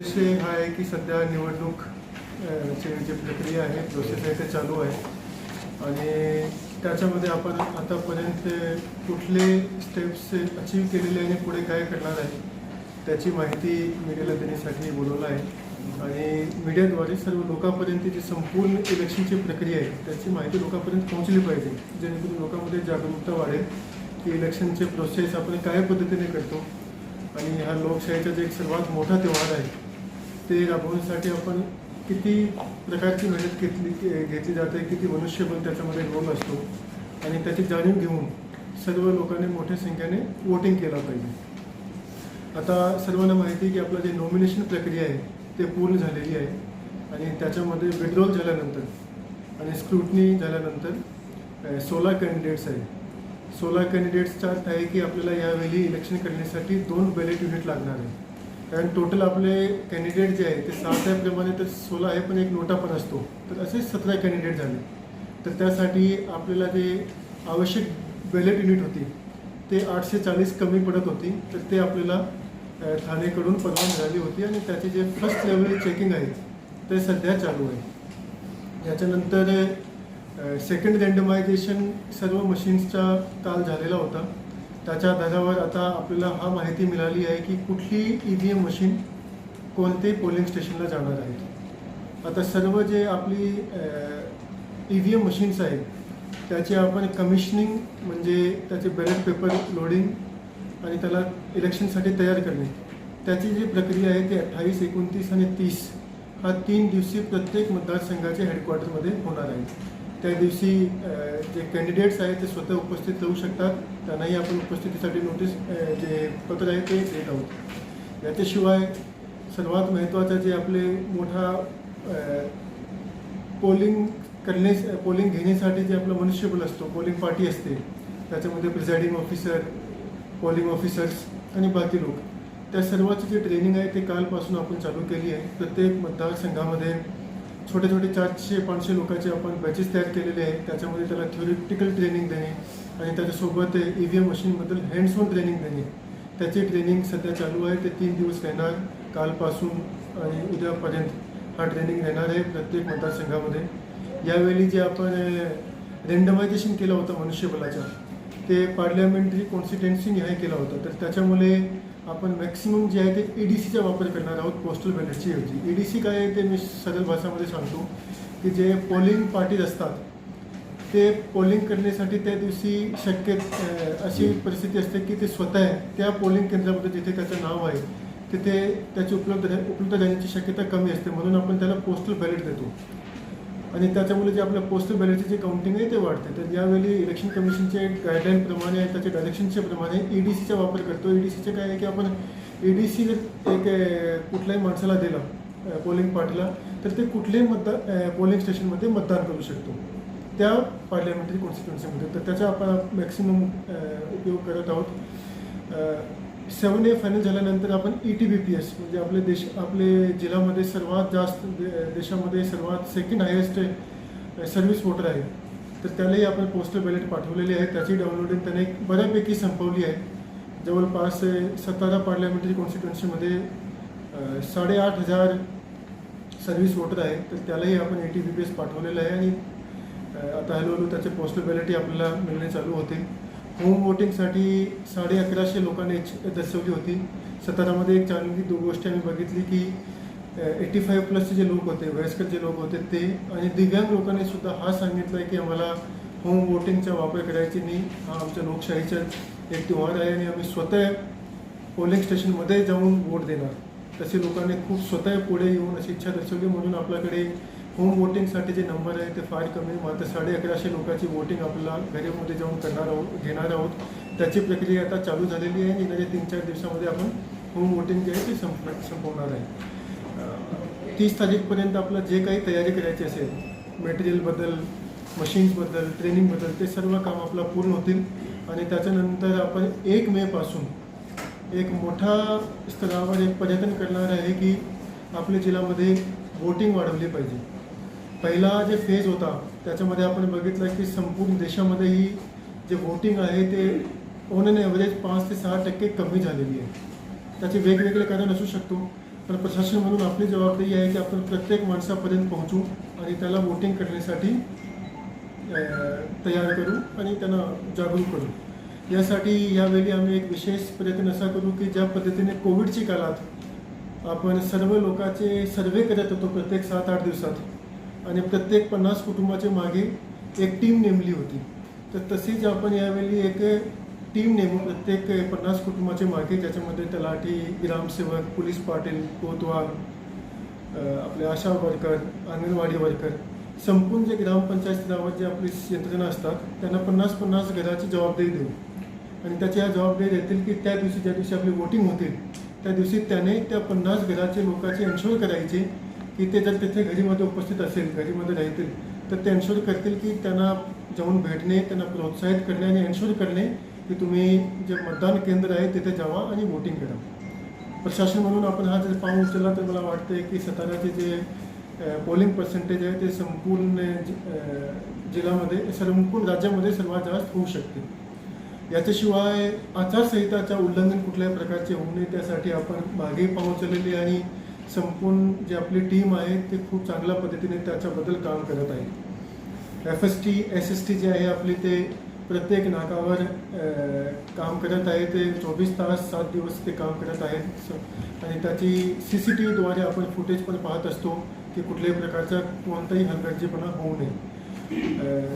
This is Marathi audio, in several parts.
विषय हा आहे की सध्या निवडणूक ची जी प्रक्रिया आहे प्रोसेस आहे ते चालू आहे. आणि त्याच्यामध्ये आपण आतापर्यंत कुठले स्टेप्स अचीव केलेले आहे आणि पुढे काय करणार आहे त्याची माहिती मीडियाला देण्यासाठी बोलवलं आहे. आणि मीडियाद्वारे सर्व लोकांपर्यंत जी संपूर्ण इलेक्शनची प्रक्रिया आहे त्याची माहिती लोकांपर्यंत पोहोचली पाहिजे जेणेकरून लोकांमध्ये जागरूकता वाढेल की इलेक्शनचे प्रोसेस आपण काय पद्धतीने करतो. आणि हा लोकशाहीचा जे एक सर्वात मोठा त्योहार आहे ते राबवण्यासाठी आपण किती प्रकारची मेहनत घेतली घेतली जाते किती मनुष्यबळ त्याच्यामध्ये रोल असतो आणि त्याची जाणीव घेऊन सर्व लोकांनी मोठ्या संख्येने वोटिंग केलं पाहिजे. आता सर्वांना माहिती आहे की आपलं जे नॉमिनेशन प्रक्रिया आहे ते पूर्ण झालेली आहे आणि त्याच्यामध्ये विड्रॉल झाल्यानंतर आणि स्क्रुटनी झाल्यानंतर सोळा कॅन्डिडेट्स आहे सोळा कॅन्डिडेट्सचा अर्थ आहे की आपल्याला यावेळी इलेक्शन करण्यासाठी दोन बॅलेट युनिट लागणार आहे. कारण टोटल आपले कॅन्डिडेट जे आहे ते सात आहे तर सोळा आहे पण एक नोटा पण असतो. तर असे सतरा कॅन्डिडेट झाले. तर त्यासाठी आपल्याला जे आवश्यक बॅलेट युनिट होती ते आठशे चाळीस कमी पडत होती. तर ते आपल्याला ठाणेकडून परवा मिळाली होती आणि त्याचे जे फर्स्ट लेवल चेकिंग आहे ते सध्या चालू आहे. याच्यानंतर सेकंड रँडमायझेशन सर्व मशीन्सचा काल झालेला होता. त्याच्या आधारावर आता आपल्याला हा माहिती मिळाली आहे की कुठली ई व्ही एम मशीन कोणते पोलिंग स्टेशनला जाणार आहेत आता सर्व जे आपली ई व्ही एम मशीन्स आहेत त्याचे आपण कमिशनिंग म्हणजे त्याचे बॅलेट पेपर लोडिंग आणि त्याला इलेक्शनसाठी तयार करणे. त्याची जी प्रक्रिया आहे ती अठ्ठावीस एकोणतीस आणि तीस हा तीन दिवशी प्रत्येक मतदारसंघाच्या हेडक्वार्टरमध्ये होणार आहे. त्या दिवशी जे कॅन्डिडेट्स आहेत ते स्वतः उपस्थित राहू शकतात. त्यांनाही आपण उपस्थितीसाठी नोटीस जे पत्र आहे ते देत आहोत. याच्याशिवाय सर्वात महत्त्वाचं जे आपले मोठा पोलिंग करणे पोलिंग घेण्यासाठी जे आपलं मनुष्यबळ असतो पोलिंग पार्टी असते. त्याच्यामध्ये प्रिझायडिंग ऑफिसर पोलिंग ऑफिसर्स आणि बाकी लोक. त्या सर्वांची जी ट्रेनिंग आहे ते कालपासून आपण चालू केली आहे. प्रत्येक मतदारसंघामध्ये छोटे छोटे चारशे पाचशे लोकांचे आपण बॅचेस तयार केलेले आहेत. त्याच्यामध्ये त्याला थ्योरिटिकल ट्रेनिंग देणे आणि त्याच्यासोबत ई व्ही एम मशीनबद्दल हँड्स ऑन ट्रेनिंग देणे. त्याची ट्रेनिंग सध्या चालू आहे. ते तीन दिवस राहणार कालपासून आणि उद्यापर्यंत हा ट्रेनिंग देणार आहे प्रत्येक मतदारसंघामध्ये. यावेळी जे आपण रेंडमायझेशन केलं होतं मनुष्यबलाचं ते पार्लमेंटरी कॉन्स्टिट्युन्सी न्याय केला होता. तर त्याच्यामुळे आपण मॅक्सिमम जे आहे ते ई डी सीचा वापर करणार आहोत पोस्टल बॅलेटची ऐवजी. ई डी सी काय आहे ते मी सरळ भाषामध्ये सांगतो की जे पोलिंग पार्टीज असतात ते पोलिंग करण्यासाठी त्या दिवशी शक्य अशी परिस्थिती असते की ते स्वतः त्या पोलिंग केंद्रामध्ये जिथे त्याचं नाव आहे तिथे त्याची उपलब्ध उपलब्ध जाण्याची शक्यता कमी असते. म्हणून आपण त्याला पोस्टल बॅलेट देतो. आणि त्याच्यामुळे जे आपल्या पोस्टल बॅलेटची जे काउंटिंग आहे ते वाढते. तर यावेळी इलेक्शन कमिशनचे गाईडलाईनप्रमाणे त्याच्या डायरेक्शनच्या प्रमाणे ई डी सीचा वापर करतो. ई डी सीचे काय आहे की आपण ई डी सी जर एक कुठल्याही माणसाला दिला पोलिंग पार्टीला तर ते कुठल्याही मतदान पोलिंग स्टेशनमध्ये मतदान करू शकतो. त्या पार्लमेंटरी कॉन्स्टिट्युन्सीमध्ये तर त्याचा आपण मॅक्सिमम उपयोग करत आहोत. सेवन ए फायनल झाल्यानंतर आपण E T B P S म्हणजे आपले देश आपले जिल्ह्यामध्ये सर्वात जास्त दे- देशामध्ये सर्वात सेकंड हायेस्ट सर्व्हिस वोटर आहे. तर त्यालाही आपण पोस्टल बॅलेट पाठवलेली आहे. त्याची डाउनलोडिंग त्याने बऱ्यापैकी संपवली आहे. जवळपास सतारा सतरा पार्लमेंटरी कॉन्स्टिट्युन्सीमध्ये साडेआठ हजार सर्व्हिस वोटर आहे. तर त्यालाही आपण A T B P S पाठवलेलं आहे आणि आता हळूहळू त्याचे पोस्टल बॅलेटही आपल्याला मिळणे चालू होते. होम वोटिंगसाठी साडे अकराशे लोकांनी इच्छ- दर्शवली होती. सतारामध्ये एक चांगली दो गोष्ट आम्ही बघितली की एटी फाईव्ह प्लसचे जे लोक होते वयस्कर जे लोक होते ते आणि दिव्यांग लोकांनी सुद्धा हा सांगितलं आहे की आम्हाला होम वोटिंगचा वापर करायची नाही. हा आमच्या लोकशाहीचा एक त्योहार आहे आणि आम्ही स्वतः पोलिंग स्टेशनमध्ये जाऊन वोट देणार. तसे लोकांनी खूप स्वतः पुढे येऊन अशी इच्छा दर्शवली. म्हणून आपल्याकडे होम वोटिंगसाठी जे नंबर आहे ते फार कमी मात्र साडे अकराशे लोकांची वोटिंग आपल्याला घरीमध्ये जाऊन करणार आहोत घेणार आहोत. त्याची प्रक्रिया आता चालू झालेली आहे. आणि येणाऱ्या तीन चार दिवसामध्ये आपण होम वोटिंग जे आहे ते संप संपवणार आहे. तीस तारीखपर्यंत आपलं जे काही तयारी करायची असेल मटेरियलबद्दल मशीन्सबद्दल ट्रेनिंगबद्दल ते सर्व काम आपलं पूर्ण होतील. आणि त्याच्यानंतर आपण एक मेपासून एक मोठा स्तरावर एक पर्यटन करणार आहे की आपल्या जिल्ह्यामध्ये वोटिंग वाढवली पाहिजे. पहिला जे फेज होता त्याच्यामध्ये आपण बघितलं की संपूर्ण देशामध्ये ही जे वोटिंग आहे ते ऑन ॲव्हरेज पाच ते सहा टक्के कमी झालेली आहे. त्याचे वेगवेगळे कारण असू शकतो पण प्रशासन म्हणून आपली जबाबदारी आहे की आपण प्रत्येक माणसापर्यंत पोहोचू आणि त्याला वोटिंग करण्यासाठी तयार करू आणि त्यांना जागरूक करू. यासाठी यावेळी आम्ही एक विशेष प्रयत्न असा करू की ज्या पद्धतीने कोविडच्या काळात आपण सर्व लोकांचे सर्वे करत होतो प्रत्येक सात आठ दिवसात आणि प्रत्येक पन्नास कुटुंबाच्या मागे एक टीम नेमली होती. तर तशीच आपण यावेळी एक टीम नेमू प्रत्येक पन्नास कुटुंबाच्या मागे ज्याच्यामध्ये तलाठी ग्रामसेवक पोलीस पाटील कोतवाल आपले आशा वर्कर अंगणवाडी वर्कर संपूर्ण जे ग्रामपंचायत स्तरावर जे आपली यंत्रणा असतात त्यांना पन्नास पन्नास घराची जबाबदारी देऊ आणि त्याची या जबाबदारी देतील की त्या दिवशी ज्या दिवशी आपली वोटिंग होतील त्या दिवशी त्याने त्या पन्नास घराचे लोकांचे एन्शोर करायचे की ते जर तिथे घरीमध्ये उपस्थित असेल घरीमध्ये राहतील तर ते एन्शोर करतील की त्यांना जाऊन भेटणे त्यांना प्रोत्साहित करणे आणि एन्शोर करणे की तुम्ही जे मतदान केंद्र आहे तिथे जावा आणि वोटिंग करा. प्रशासन म्हणून आपण हा जर पाऊल उचलला तर मला वाटते की सताराचे जे पोलिंग पर्सेंटेज आहे ते संपूर्ण जि- जिल्ह्यामध्ये संपूर्ण राज्यामध्ये सर्वात जास्त होऊ शकते. याच्याशिवाय आचारसंहिताच्या उल्लंघन कुठल्याही प्रकारचे होऊ नये त्यासाठी आपण मागे पाऊल उचललेली आणि संपूर्ण जी आपली टीम आहे ते खूप चांगल्या पद्धतीने त्याच्याबद्दल काम करत आहे. F S T S S T जे आहे आपली ते प्रत्येक नाकावर काम करत आहे. ते चोवीस तास सात दिवस ते काम करत आहेत. स- आणि त्याची सी सी टी व्हीद्वारे आपण फुटेज पण पाहत असतो की कुठल्याही प्रकारचा कोणताही हलगर्जीपणा होऊ नये.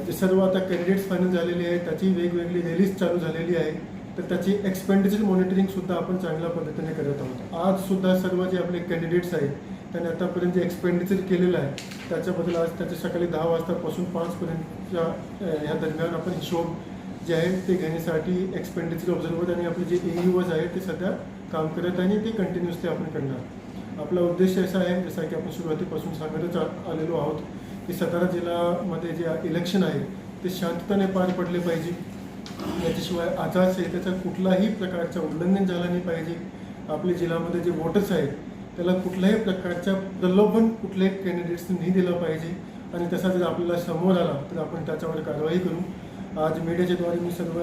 जे सर्व आता कॅन्डिडेट्स फायनल झालेले आहेत त्याची वेगवेगळी रॅलीज चालू झालेली आहे. तर त्याची एक्सपेंडिचर मॉनिटरिंग सुद्धा आपण चांगल्या पद्धतीने करत आहोत. आज सुद्धा सर्व जे आपले कॅन्डिडेट्स आहेत त्यांनी आतापर्यंत जे एक्सपेंडिचर केलेलं आहे त्याच्याबद्दल आज त्याच्या सकाळी दहा वाजतापासून पाचपर्यंतच्या ह्या दरम्यान आपण हिशोब जे आहे ते घेण्यासाठी एक्सपेंडिचर ऑब्झर्वर आणि आपले जे ए यूज आहेत ते सध्या काम करत आहे आणि ते कंटिन्युअसली आपण करणार आपला उद्देश असा आहे जसा की आपण सुरुवातीपासून सांगतच आलेलो आहोत की सातारा जिल्ह्यामध्ये जे इलेक्शन आहे ते शांततेने पार पडले पाहिजे. याच्याशिवाय आचारसंहितेचा कुठलाही प्रकारचं उल्लंघन झालं नाही पाहिजे. आपल्या जिल्ह्यामध्ये जे वोटर्स आहेत त्याला कुठल्याही प्रकारच्या प्रलोभन कुठल्याही कॅन्डिडेट्सनी नाही दिलं पाहिजे. आणि तसा जर आपल्याला समोर आला तर आपण त्याच्यावर कारवाई करू. आज मीडियाच्याद्वारे मी सर्व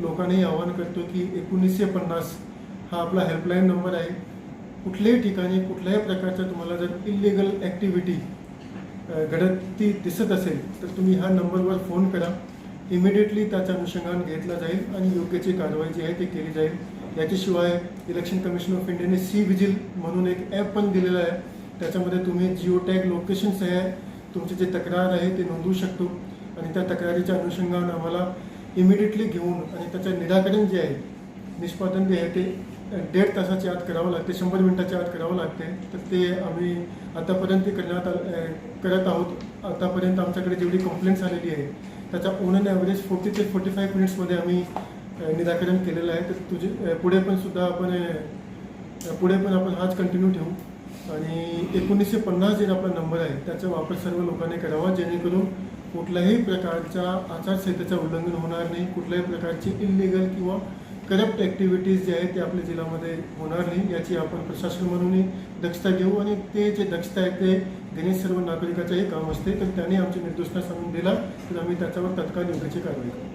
लोकांनाही आवाहन करतो की एकोणीसशे पन्नास हा आपला हेल्पलाईन नंबर आहे. कुठल्याही ठिकाणी कुठल्याही प्रकारच्या तुम्हाला जर इलिगल ॲक्टिव्हिटी घडत ती दिसत असेल तर तुम्ही ह्या नंबरवर फोन करा. इमिडिएटली त्याच्या अनुषंगाने घेतला जाईल आणि योग्य जी कारवाई जी आहे ती केली जाईल. याच्याशिवाय इलेक्शन कमिशन ऑफ इंडियाने सी विजिल म्हणून एक ॲप पण दिलेलं आहे. त्याच्यामध्ये तुम्ही जिओ टॅग लोकेशन्स आहे तुमची जे तक्रार आहे ते नोंदवू शकतो. आणि त्या तक्रारीच्या अनुषंगाने आम्हाला इमिडिएटली घेऊन आणि त्याचं निराकरण जे आहे निष्पादन जे आहे ते दीड तासाच्या आत करावं लागते शंभर मिनिटाच्या आत करावं लागते. तर ते आम्ही आतापर्यंत ते करण्यात करत आहोत. आतापर्यंत आमच्याकडे जेवढी कंप्लेंट्स आलेली आहे त्याच्या ओन अँड ॲव्हरेज फोर्टी ते फोर्टी फाईव्ह मिनिट्समध्ये आम्ही निराकरण केलेलं आहे. तर तुझे पुढे पण सुद्धा आपण पुढे पण आपण हाच कंटिन्यू ठेवू. आणि एकोणीसशे पन्नास जे आपला नंबर आहे त्याचा वापर सर्व लोकांनी करावा जेणेकरून कुठल्याही प्रकारच्या आचारसंहितेचं उल्लंघन होणार नाही. कुठल्याही प्रकारची इलिगल किंवा करप्ट ॲक्टिव्हिटीज जे आहेत ते आपल्या जिल्ह्यामध्ये होणार नाही याची आपण प्रशासन म्हणूनही दक्षता घेऊ आणि ते जे दक्षता आहे ते गणेश सर्व नागरिकाचंही काम असते. तर त्याने आमची निर्देशना सांगून दिला. तर आम्ही त्याच्यावर तत्काळ योग्याची कारवाई करू.